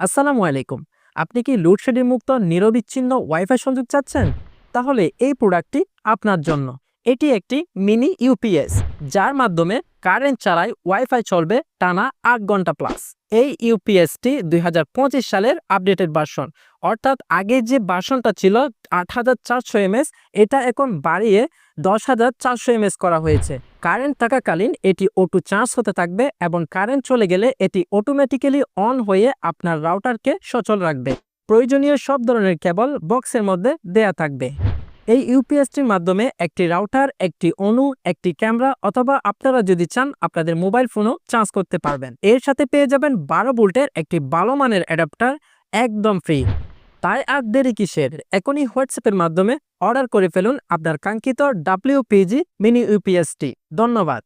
আসসালামু আলাইকুম। আপনি কি লোডশেডিং মুক্ত, নিরবিচ্ছিন্ন ওয়াইফাই সংযোগ চাচ্ছেন? তাহলে এই প্রোডাক্টটি আপনার জন্য। এটি একটি মিনি ইউপিএস যার মাধ্যমে কারেন্ট ছাড়াই ওয়াইফাই চলবে টানা আট ঘণ্টা প্লাস এই ইউপিএসটি দু হাজার পঁচিশ সালের আপডেটেড ভার্সন অর্থাৎ আগে যে ভার্সনটা ছিল আট হাজার চারশো এমএস এটা এখন বাড়িয়ে দশ হাজার চারশো এমএস করা হয়েছে। কারেন্ট থাকাকালীন এটি অটো চার্জ হতে থাকবে এবং কারেন্ট চলে গেলে এটি অটোমেটিক্যালি অন হয়ে আপনার রাউটারকে সচল রাখবে। প্রয়োজনীয় সব ধরনের কেবল বক্সের মধ্যে দেয়া থাকবে। এই ইউপিএসটির মাধ্যমে একটি রাউটার, একটি অনু একটি ক্যামেরা অথবা আপনারা যদি চান, আপনাদের মোবাইল ফোনও চার্জ করতে পারবেন। এর সাথে পেয়ে যাবেন বারো বোল্টের একটি ভালো মানের অ্যাডাপ্টার, একদম ফ্রি। তাই আর দেরি কিসের? এখনই হোয়াটসঅ্যাপের মাধ্যমে অর্ডার করে ফেলুন আপনার কাঙ্ক্ষিত ডাব্লিউপিজি মিনি ইউপিএসটি। ধন্যবাদ।